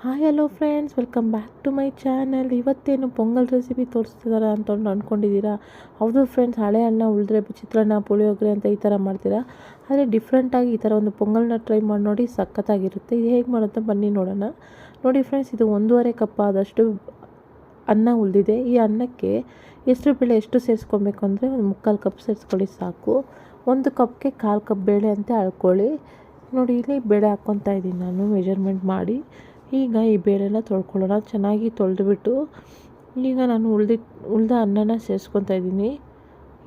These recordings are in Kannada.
Hi hello friends welcome back to my channel ಇವತ್ತೇನು ಪೊಂಗಲ್ ರೆಸಿಪಿ ತೋರಿಸ್ತಿದ್ದಾರೆ ಅಂತ ಅಂದ್ಕೊಂಡಿದ್ದೀರಾ ಹೌದು ಫ್ರೆಂಡ್ಸ್ ಹಳೆ ಅನ್ನ ಉಳಿದ್ರೆ ಚಿತ್ರಾನ್ನ ಪುಳಿಯೋಗರೆ ಅಂತ ಈ ಥರ ಮಾಡ್ತೀರಾ? ಆದರೆ ಡಿಫ್ರೆಂಟಾಗಿ ಈ ಥರ ಒಂದು ಪೊಂಗಲ್ನ ಟ್ರೈ ಮಾಡಿ ನೋಡಿ ಸಖತ್ತಾಗಿರುತ್ತೆ. ಇದು ಹೇಗೆ ಮಾಡುತ್ತೆ ಬನ್ನಿ ನೋಡೋಣ. ನೋಡಿ ಫ್ರೆಂಡ್ಸ್ ಇದು ಒಂದೂವರೆ ಕಪ್ ಆದಷ್ಟು ಅನ್ನ ಉಳಿದಿದೆ. ಈ ಅನ್ನಕ್ಕೆ ಎಷ್ಟು ಬೇಳೆ ಎಷ್ಟು ಸೇರಿಸ್ಕೊಬೇಕು ಅಂದರೆ ಒಂದು ಮುಕ್ಕಾಲು ಕಪ್ ಸೇರಿಸ್ಕೊಳ್ಳಿ ಸಾಕು. ಒಂದು ಕಪ್ಗೆ ಕಾಲು ಕಪ್ ಬೇಳೆ ಅಂತ ಅಳ್ಕೊಳ್ಳಿ. ನೋಡಿ, ಇಲ್ಲಿ ಬೇಳೆ ಹಾಕ್ಕೊತಾ ಇದ್ದೀನಿ ನಾನು ಮೆಜರ್ಮೆಂಟ್ ಮಾಡಿ. ಈಗ ಈ ಬೇಳೆನ ತೊಳ್ಕೊಳ್ಳೋಣ. ಚೆನ್ನಾಗಿ ತೊಳೆದುಬಿಟ್ಟು ಈಗ ನಾನು ಉಳ್ದಿ, ಉಳ್ದ ಅನ್ನನ ಸೇರಿಸ್ಕೊತಾ ಇದ್ದೀನಿ.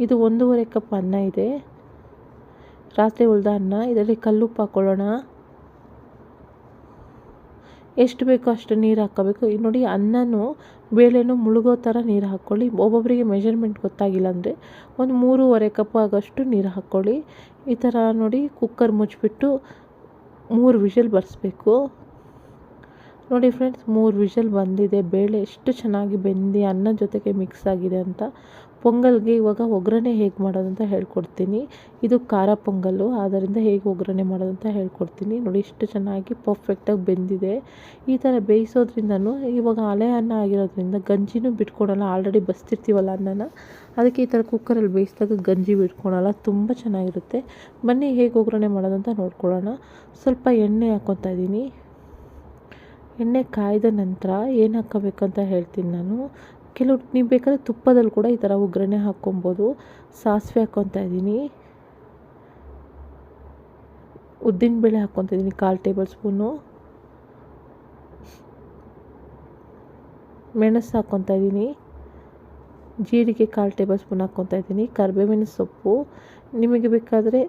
ಇದು ಒಂದೂವರೆ ಕಪ್ ಅನ್ನ ಇದೆ. ರಾತ್ರಿ ಉಳ್ದ ಅನ್ನ, ಇದರಲ್ಲಿ ಕಲ್ಲುಪ್ಪು ಹಾಕ್ಕೊಳ್ಳೋಣ ಎಷ್ಟು ಬೇಕೋ ಅಷ್ಟು ನೀರು ಹಾಕ್ಕೋಬೇಕು. ಈಗ ನೋಡಿ ಅನ್ನನೂ ಬೇಳೆನೂ ಮುಳುಗೋ ಥರ ನೀರು ಹಾಕ್ಕೊಳ್ಳಿ. ಒಬ್ಬೊಬ್ಬರಿಗೆ ಮೆಷರ್ಮೆಂಟ್ ಗೊತ್ತಾಗಿಲ್ಲ ಅಂದರೆ ಒಂದು ಮೂರುವರೆ ಕಪ್ ಆಗೋಷ್ಟು ನೀರು ಹಾಕ್ಕೊಳ್ಳಿ. ಈ ಥರ ನೋಡಿ ಕುಕ್ಕರ್ ಮುಚ್ಚಿಬಿಟ್ಟು ಮೂರು ವಿಷಲ್ ಬರೆಸ್ಬೇಕು. ನೋಡಿ ಫ್ರೆಂಡ್ಸ್ ಮೂರು ವಿಷಲ್ ಬಂದಿದೆ. ಬೇಳೆ ಎಷ್ಟು ಚೆನ್ನಾಗಿ ಬೆಂದಿ ಅನ್ನ ಜೊತೆಗೆ ಮಿಕ್ಸ್ ಆಗಿದೆ ಅಂತ. ಪೊಂಗಲ್ಗೆ ಇವಾಗ ಒಗ್ಗರಣೆ ಹೇಗೆ ಮಾಡೋದು ಅಂತ ಹೇಳ್ಕೊಡ್ತೀನಿ. ಇದು ಖಾರ ಪೊಂಗಲ್ಲು ಆದ್ದರಿಂದ ಹೇಗೆ ಒಗ್ಗರಣೆ ಮಾಡೋದು ಅಂತ ಹೇಳ್ಕೊಡ್ತೀನಿ. ನೋಡಿ ಎಷ್ಟು ಚೆನ್ನಾಗಿ ಪರ್ಫೆಕ್ಟಾಗಿ ಬೆಂದಿದೆ. ಈ ಥರ ಬೇಯಿಸೋದ್ರಿಂದನೂ ಇವಾಗ ಹಳೆ ಅನ್ನ ಆಗಿರೋದ್ರಿಂದ ಗಂಜಿನೂ ಬಿಟ್ಕೊಡಲ್ಲ. ಆಲ್ರೆಡಿ ಬಸ್ತಿರ್ತೀವಲ್ಲ ಅನ್ನನ. ಅದಕ್ಕೆ ಈ ಥರ ಕುಕ್ಕರಲ್ಲಿ ಬೇಯಿಸಿದಾಗ ಗಂಜಿ ಬಿಟ್ಕೊಳಲ್ಲ ತುಂಬ ಚೆನ್ನಾಗಿರುತ್ತೆ. ಬನ್ನಿ ಹೇಗೆ ಒಗ್ಗರಣೆ ಮಾಡೋದು ಅಂತ ನೋಡ್ಕೊಳ್ಳೋಣ. ಸ್ವಲ್ಪ ಎಣ್ಣೆ ಹಾಕ್ಕೊತಾ ಇದ್ದೀನಿ. ಎಣ್ಣೆ ಕಾಯ್ದ ನಂತರ ಏನು ಹಾಕ್ಕೋಬೇಕು ಅಂತ ಹೇಳ್ತೀನಿ ನಾನು. ಕೆಲವು ನೀವು ಬೇಕಾದರೆ ತುಪ್ಪದಲ್ಲಿ ಕೂಡ ಈ ಥರ ಒಗ್ಗರಣೆ ಹಾಕ್ಕೊಬೋದು. ಸಾಸಿವೆ ಹಾಕ್ಕೊತಾ ಇದ್ದೀನಿ. ಉದ್ದಿನಬೇಳೆ ಹಾಕ್ಕೊತಾ ಇದ್ದೀನಿ ಕಾಲು ಟೇಬಲ್ ಸ್ಪೂನು. ಮೆಣಸು ಹಾಕ್ಕೊತಾ ಇದ್ದೀನಿ. ಜೀರಿಗೆ ಕಾಲು ಟೇಬಲ್ ಸ್ಪೂನ್ ಹಾಕ್ಕೊತಾ ಇದ್ದೀನಿ. ಕರಿಬೇವಿನ ಸೊಪ್ಪು. ನಿಮಗೆ ಬೇಕಾದರೆ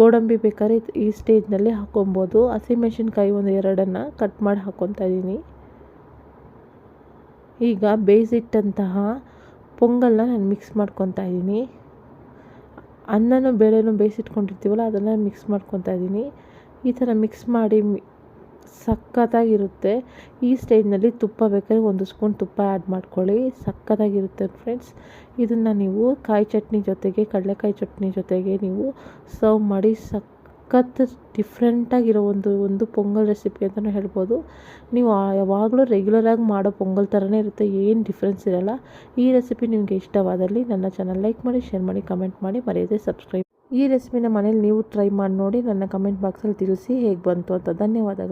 ಗೋಡಂಬಿ ಬೇಕಾದ್ರೆ ಈ ಸ್ಟೇಜ್ನಲ್ಲಿ ಹಾಕೊಬೋದು. ಹಸಿಮೆಣಸಿನ್ಕಾಯಿ ಒಂದು ಎರಡನ್ನು ಕಟ್ ಮಾಡಿ ಹಾಕ್ಕೊತಾ ಇದ್ದೀನಿ. ಈಗ ಬೇಯಿಸಿಟ್ಟಂತಹ ಪೊಂಗಲ್ನ ನಾನು ಮಿಕ್ಸ್ ಮಾಡ್ಕೊತಾ ಇದ್ದೀನಿ. ಅನ್ನನೂ, ಬೇಳೆನೂ ಬೇಯಿಸಿಟ್ಕೊಂಡಿರ್ತೀವಲ್ಲ ಅದನ್ನು ಮಿಕ್ಸ್ ಮಾಡ್ಕೊತಾ ಇದ್ದೀನಿ. ಈ ಥರ ಮಿಕ್ಸ್ ಮಾಡಿ ಸಖತ್ತಾಗಿರುತ್ತೆ. ಈ ಸ್ಟೇಜ್ನಲ್ಲಿ ತುಪ್ಪ ಬೇಕಾದ್ರೆ ಒಂದು ಸ್ಪೂನ್ ತುಪ್ಪ ಆ್ಯಡ್ ಮಾಡ್ಕೊಳ್ಳಿ. ಸಖತ್ತಾಗಿರುತ್ತೆ ಫ್ರೆಂಡ್ಸ್. ಇದನ್ನು ನೀವು ಕಾಯಿ ಚಟ್ನಿ ಜೊತೆಗೆ, ಕಡಲೆಕಾಯಿ ಚಟ್ನಿ ಜೊತೆಗೆ ನೀವು ಸರ್ವ್ ಮಾಡಿ ಸಖತ್ ಡಿಫ್ರೆಂಟಾಗಿರೋ ಒಂದು ಒಂದು ಪೊಂಗಲ್ ರೆಸಿಪಿ ಅಂತಲೂ ಹೇಳ್ಬೋದು. ನೀವು ಯಾವಾಗಲೂ ರೆಗ್ಯುಲರಾಗಿ ಮಾಡೋ ಪೊಂಗಲ್ ಥರನೇ ಇರುತ್ತೆ. ಏನು ಡಿಫ್ರೆನ್ಸ್ ಇರೋಲ್ಲ. ಈ ರೆಸಿಪಿ ನಿಮಗೆ ಇಷ್ಟವಾದಲ್ಲಿ ನನ್ನ ಚಾನಲ್ ಲೈಕ್ ಮಾಡಿ, ಶೇರ್ ಮಾಡಿ, ಕಮೆಂಟ್ ಮಾಡಿ ಮರೆಯದೆ ಸಬ್ಸ್ಕ್ರೈಬ್. ಈ ರೆಸಿಪಿನ ಮನೇಲಿ ನೀವು ಟ್ರೈ ಮಾಡಿ ನೋಡಿ, ನನ್ನ ಕಮೆಂಟ್ ಬಾಕ್ಸಲ್ಲಿ ತಿಳಿಸಿ ಹೇಗೆ ಬಂತು ಅಂತ ಧನ್ಯವಾದಗಳು.